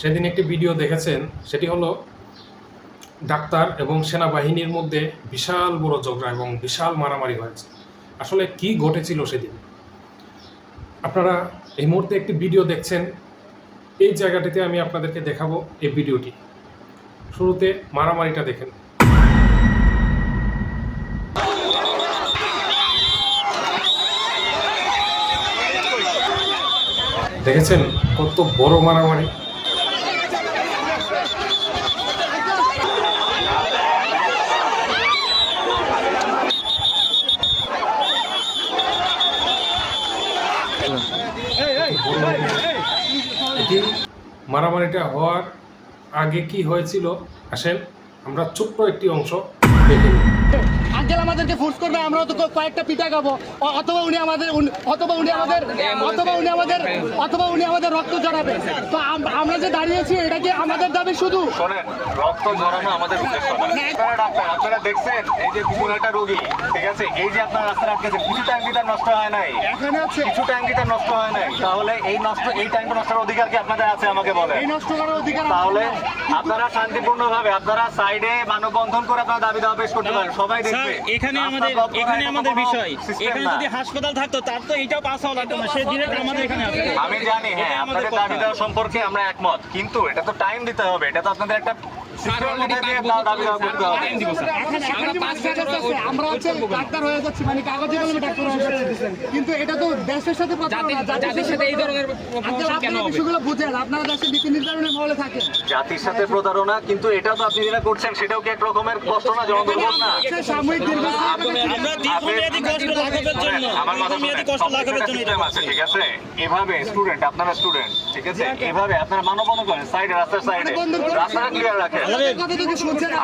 সেদিন একটি ভিডিও দেখেছেন, সেটি হলো ডাক্তার এবং সেনাবাহিনীর মধ্যে বিশাল বড় ঝগড়া এবং বিশাল মারামারি হয়েছে। আসলে কি ঘটেছিল সেদিন? আপনারা এই মুহূর্তে একটি ভিডিও দেখছেন, এই জায়গাটিতে আমি আপনাদেরকে দেখাবো এই ভিডিওটি। শুরুতে মারামারিটা দেখেন। দেখেছেন কত বড় মারামারি এটি মারামারিটা হওয়ার আগে কি হয়েছিল? আসেন আমরা ছোট্ট একটি অংশ দেখে নিই। আঙ্কেল আমাদেরকে ফোর্স করবে আমরা তো কয়েকটা পিঠা খাব। অথবা উনি আমাদের অথবা উনি আমাদের অথবা উনি আমাদের অথবা উনি আমাদের রক্ত জড়াবে তো আমরা যে দাঁড়িয়েছি এটা কি আমাদের দাবি শুধু? শোনেন রক্ত ঝরানো আমাদের উদ্দেশ্য আপনারা দেখছেন এই যে বিপুল একটা রোগী ঠিক আছে? এই যে আপনার আটকেছেন কিছু টাইম নষ্ট হয় নাই। এখানে আছে। কিছু তার নষ্ট হয় নাই। তাহলে এই নষ্ট এই নষ্টের অধিকার কি আপনাদের আছে আমাকে বলেন? এই নষ্ট করার অধিকার তাহলে আপনারা শান্তিপূর্ণ ভাবে আপনারা সাইডে মানববন্ধন করে আপনারা দাবি দাওয়া পেশ করতে পারেন। সবাই দেখবে এখানে আমাদের এখানে আমাদের বিষয়। এখানে যদি হাসপাতাল থাকতো তার তো এইটাও পাস হওয়া লাগতো না। সে ডিরেক্ট আমাদের এখানে আমি জানি হ্যাঁ আপনাদের দাবি দেওয়া সম্পর্কে আমরা একমত। কিন্তু এটা তো টাইম দিতে হবে। এটা তো আপনাদের একটা আমরা হচ্ছে ডাক্তার হয়ে যাচ্ছি মানে কাগজে কলমে ডাক্তার হয়ে যাচ্ছি। কিন্তু এটা তো দেশের সাথে জাতির সাথে এই ধরনের আঙ্কেল আপনারা বিষয়গুলো বুঝেন। আপনারা দেশের নীতি নির্ধারণের মহলে থাকেন। জাতির সাথে প্রতারণা কিন্তু এটাও তো আপনি যেটা করছেন সেটাও কি এক রকমের কষ্ট না জনদুর্ভোগ না আমরা মাথা ঠিক আছে? এভাবে স্টুডেন্ট আপনারা স্টুডেন্ট ঠিক আছে? এভাবে আপনারা মানববন্ধন করেন সাইডে রাস্তার সাইডে রাস্তাটা ক্লিয়ার রাখেন।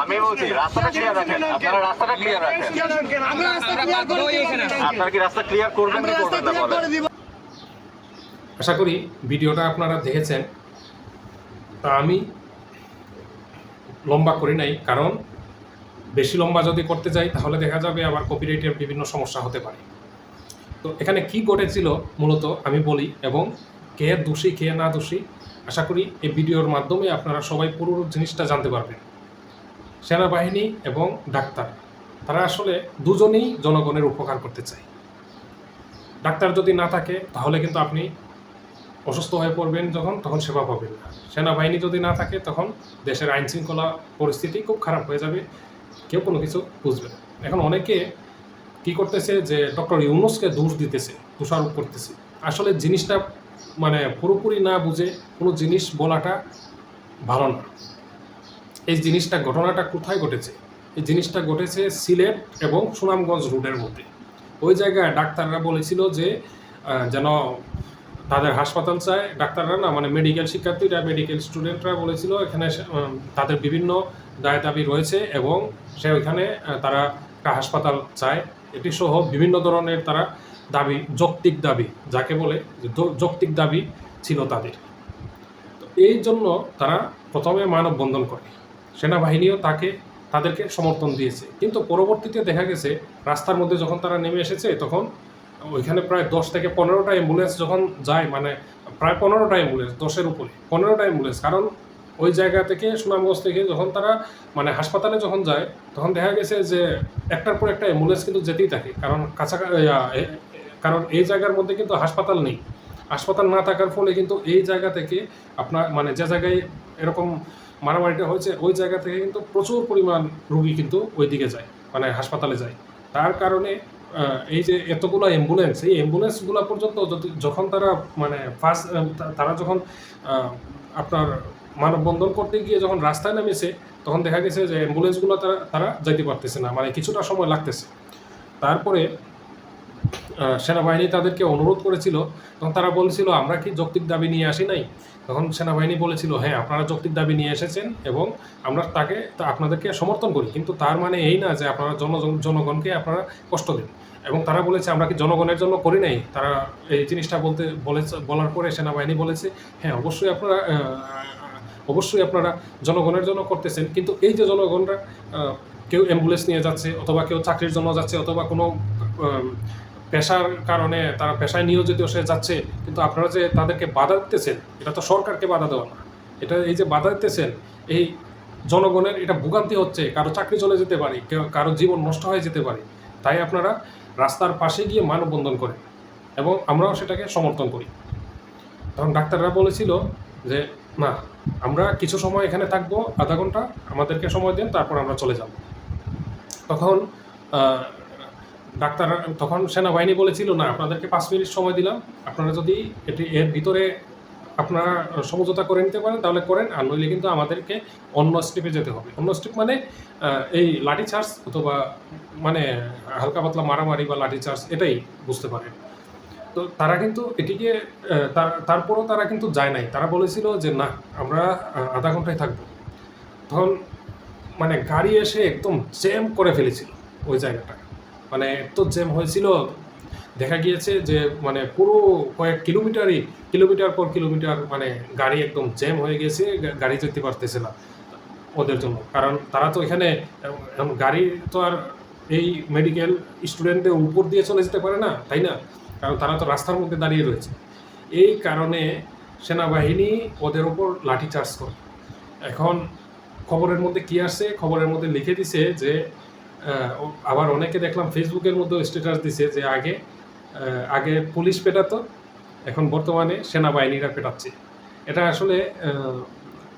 আমি বলছি রাস্তাটা ক্লিয়ার রাখেন। আপনারা রাস্তাটা ক্লিয়ার রাখেন। আমরা রাস্তা ক্লিয়ার করে দিব। আপনারা কি রাস্তা ক্লিয়ার করবেন কি করবেন না বলেন? আশা করি ভিডিওটা আপনারা দেখেছেন। তা আমি লম্বা করি নাই, কারণ বেশি লম্বা যদি করতে যাই, তাহলে দেখা যাবে আবার কপিরাইটের বিভিন্ন সমস্যা হতে পারে। তো এখানে কি ঘটেছিল মূলত আমি বলি, এবং কে দোষী, কে না দোষী, আশা করি এই ভিডিওর মাধ্যমে আপনারা সবাই পুরো জিনিসটা জানতে পারবেন। সেনাবাহিনী এবং ডাক্তার, তারা আসলে দুজনেই জনগণের উপকার করতে চায়। ডাক্তার যদি না থাকে, তাহলে কিন্তু আপনি অসুস্থ হয়ে পড়বেন যখন, তখন সেবা পাবেন না। সেনাবাহিনী যদি না থাকে, তখন দেশের আইন শৃঙ্খলা পরিস্থিতি খুব খারাপ হয়ে যাবে। কেউ কোনো কিছু বুঝবে না। এখন অনেকে কি করতেছে যে, ডক্টর ইউনুসকে দোষ দিতেছে, দোষারোপ করতেছে। আসলে জিনিসটা মানে পুরোপুরি না বুঝে কোনো জিনিস বলাটা ভালো না। এই জিনিসটা, ঘটনাটা কোথায় ঘটেছে? এই জিনিসটা ঘটেছে সিলেট এবং সুনামগঞ্জ রুটের মধ্যে। ওই জায়গায় ডাক্তাররা বলেছিল যে যেন তাদের হাসপাতাল চায়। ডাক্তাররা না মানে মেডিকেল শিক্ষার্থীরা মেডিকেল স্টুডেন্টরা বলেছিল, এখানে তাদের বিভিন্ন দায় দাবি রয়েছে এবং সে ওইখানে তারা হাসপাতাল চায়। এটি সহ বিভিন্ন ধরনের তারা দাবি, যৌক্তিক দাবি, যাকে বলে যে, যৌক্তিক দাবি ছিল তাদের। তো এই জন্য তারা প্রথমে মানববন্ধন করে। সেনাবাহিনীও তাকে, তাদেরকে সমর্থন দিয়েছে। কিন্তু পরবর্তীতে দেখা গেছে, রাস্তার মধ্যে যখন তারা নেমে এসেছে, তখন ওইখানে প্রায় দশ থেকে পনেরোটা অ্যাম্বুলেন্স যখন যায় মানে প্রায় পনেরোটা অ্যাম্বুলেন্স, দশের উপরে, পনেরোটা অ্যাম্বুলেন্স। কারণ ওই জায়গা থেকে, সুনামগঞ্জ থেকে যখন তারা মানে হাসপাতালে যখন যায়, তখন দেখা গেছে যে একটার পর একটা অ্যাম্বুলেন্স কিন্তু যেতেই থাকে। কারণ কাছাকাছি কারণ এই জায়গার মধ্যে কিন্তু হাসপাতাল নেই। হাসপাতাল না থাকার ফলে কিন্তু এই জায়গা থেকে আপনার মানে যে জায়গায় এরকম মারামারিটা হয়েছে, ওই জায়গা থেকে কিন্তু প্রচুর পরিমাণ রুগী কিন্তু ওই দিকে যায় মানে হাসপাতালে যায়। তার কারণে এই যে এতগুলো অ্যাম্বুলেন্স এই অ্যাম্বুলেন্সগুলো পর্যন্ত যখন তারা মানে ফার্স্ট তারা যখন আপনার মানববন্ধন করতে গিয়ে যখন রাস্তায় নামেছে, তখন দেখা গেছে যে অ্যাম্বুলেন্সগুলো তারা তারা যাইতে পারতেছে না। মানে কিছুটা সময় লাগতেছে। তারপরে সেনাবাহিনী তাদেরকে অনুরোধ করেছিল তখন তারা বলেছিল, আমরা কি যৌক্তিক দাবি নিয়ে আসি নাই? তখন সেনাবাহিনী বলেছিল হ্যাঁ আপনারা যৌক্তিক দাবি নিয়ে এসেছেন এবং আমরা তাকে আপনাদেরকে সমর্থন করি। কিন্তু তার মানে এই না যে আপনারা জন জনগণকে আপনারা কষ্ট দেন। এবং তারা বলেছে, আমরা কি জনগণের জন্য করি নাই? তারা এই জিনিসটা বলতে, বলেছে, বলার পরে সেনাবাহিনী বলেছে হ্যাঁ অবশ্যই আপনারা অবশ্যই আপনারা জনগণের জন্য করতেছেন। কিন্তু এই যে জনগণরা কেউ অ্যাম্বুলেন্স নিয়ে যাচ্ছে অথবা কেউ চাকরির জন্য যাচ্ছে অথবা কোনো পেশার কারণে তারা পেশায় নিয়োজিত সে যাচ্ছে, কিন্তু আপনারা যে তাদেরকে বাধা দিতেছেন, এটা তো সরকারকে বাধা দেওয়া না। এটা এই যে বাধা দিতেছেন, এই জনগণের এটা ভোগান্তি হচ্ছে, কারও চাকরি চলে যেতে পারে কারও জীবন নষ্ট হয়ে যেতে পারে। তাই আপনারা রাস্তার পাশে গিয়ে মানববন্ধন করেন এবং আমরাও সেটাকে সমর্থন করি। তখন ডাক্তাররা বলেছিল যে, না, আমরা কিছু সময় এখানে থাকব, আধা ঘণ্টা, আমাদেরকে সময় দেন, তারপর আমরা চলে যাব। তখন ডাক্তার তখন সেনাবাহিনী বলেছিল, না, আপনাদেরকে পাঁচ মিনিট সময় দিলাম। আপনারা যদি এটি এর ভিতরে আপনারা সমঝোতা করে নিতে পারেন, তাহলে করেন। আর নইলে কিন্তু আমাদেরকে অন্য স্টেপে যেতে হবে। অন্য স্টেপ মানে এই লাঠি চার্জ অথবা মানে হালকা পাতলা মারামারি বা লাঠি চার্জ এটাই বুঝতে পারেন। তো তারা কিন্তু এটিকে তার- তারপরও তারা কিন্তু যায় নাই। তারা বলেছিল যে, না, আমরা আধা ঘন্টায় থাকব। তখন মানে গাড়ি এসে একদম জ্যাম করে ফেলেছিল ওই জায়গাটা মানে এত জ্যাম হয়েছিল, দেখা গিয়েছে যে মানে পুরো কয়েক কিলোমিটারই, কিলোমিটার পর কিলোমিটার মানে গাড়ি একদম জ্যাম হয়ে গেছে গাড়ি যেতে পারতেছে না ওদের জন্য। কারণ তারা তো এখানে গাড়ি তো আর এই মেডিকেল স্টুডেন্টদের উপর দিয়ে চলে যেতে পারে না, তাই না? কারণ তারা তো রাস্তার মধ্যে দাঁড়িয়ে রয়েছে। এই কারণে সেনাবাহিনী ওদের ওপর লাঠি চার্জ করে। এখন খবরের মধ্যে কি আসছে? খবরের মধ্যে লিখে দিছে যে আবার অনেকে দেখলাম ফেসবুকের মধ্যে স্ট্যাটাস দিছে যে আগে আগে পুলিশ পেটাতো, এখন বর্তমানে সেনাবাহিনীরা পেটাচ্ছে। এটা আসলে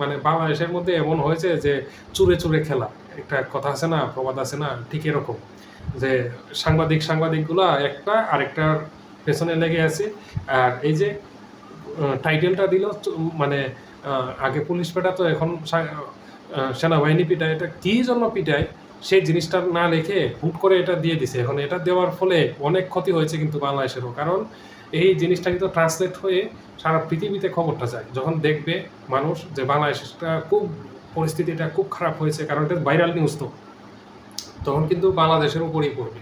মানে বাংলাদেশের মধ্যে এমন হয়েছে যে চুরে চুরে খেলা। একটা কথা আছে না, প্রবাদ আছে না, ঠিক এরকম। যে সাংবাদিক সাংবাদিকগুলা একটা আরেকটার পেছনে লেগে আছে। আর এই যে টাইটেলটা দিল মানে আগে পুলিশ পেটাতো, এখন সেনাবাহিনী পিটায়। এটা কী জন্য পিটায়? সেই জিনিসটা না লিখে হুট করে এটা দিয়ে দিছে। এখন এটা দেওয়ার ফলে অনেক ক্ষতি হয়েছে কিন্তু বাংলাদেশেরও। কারণ এই জিনিসটা কিন্তু ট্রান্সলেট হয়ে সারা পৃথিবীতে খবরটা যায়। যখন দেখবে মানুষ যে বাংলাদেশটা খুব পরিস্থিতিটা খুব খারাপ হয়েছে, কারণ এটা ভাইরাল নিউজ তো, তখন কিন্তু বাংলাদেশের উপরেই পড়বে।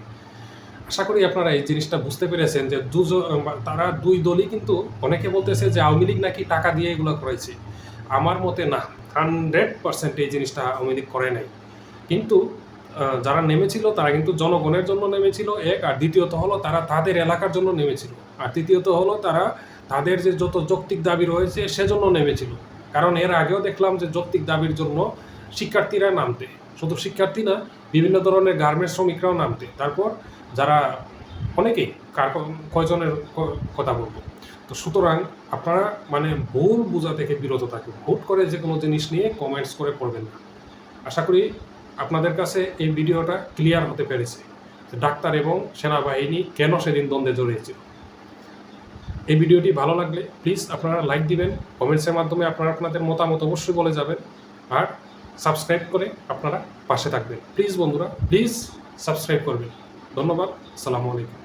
আশা করি আপনারা এই জিনিসটা বুঝতে পেরেছেন যে দুজন, তারা দুই দলই কিন্তু অনেকে বলতেছে যে আওয়ামী লীগ নাকি টাকা দিয়ে এগুলো করেছে। আমার মতে না হান্ড্রেড পার্সেন্ট এই জিনিসটা আওয়ামী লীগ করে নাই। কিন্তু যারা নেমেছিল তারা কিন্তু জনগণের জন্য নেমেছিল। এক আর দ্বিতীয়ত হলো তারা তাদের এলাকার জন্য নেমেছিল। আর তৃতীয়ত হলো তারা তাদের যে যত যৌক্তিক দাবি রয়েছে সেজন্য নেমেছিল। কারণ এর আগেও দেখলাম যে যৌক্তিক দাবির জন্য শিক্ষার্থীরা নামতে। শুধু শিক্ষার্থী না, বিভিন্ন ধরনের গার্মেন্টস শ্রমিকরাও নামতে। তারপর যারা অনেকেই, কার কয়জনের কথা বলব? তো সুতরাং আপনারা মানে ভুল বোঝা থেকে বিরত থাকুন। হুট করে যে কোনো জিনিস নিয়ে কমেন্টস করে পড়বেন না। আশা করি আপনাদের কাছে এই ভিডিওটা ক্লিয়ার হতে পেরেছে ডাক্তার এবং সেনাবাহিনী কেন সেদিন দ্বন্দ্বে জড়িয়েছিল। এই ভিডিওটি ভালো লাগলে প্লিজ আপনারা লাইক দিবেন, কমেন্টসের মাধ্যমে আপনারা আপনাদের মতামত অবশ্যই বলে যাবেন আর সাবস্ক্রাইব করে আপনারা পাশে থাকবেন। প্লিজ বন্ধুরা, প্লিজ সাবস্ক্রাইব করবেন। ধন্যবাদ, সালামু আলাইকুম।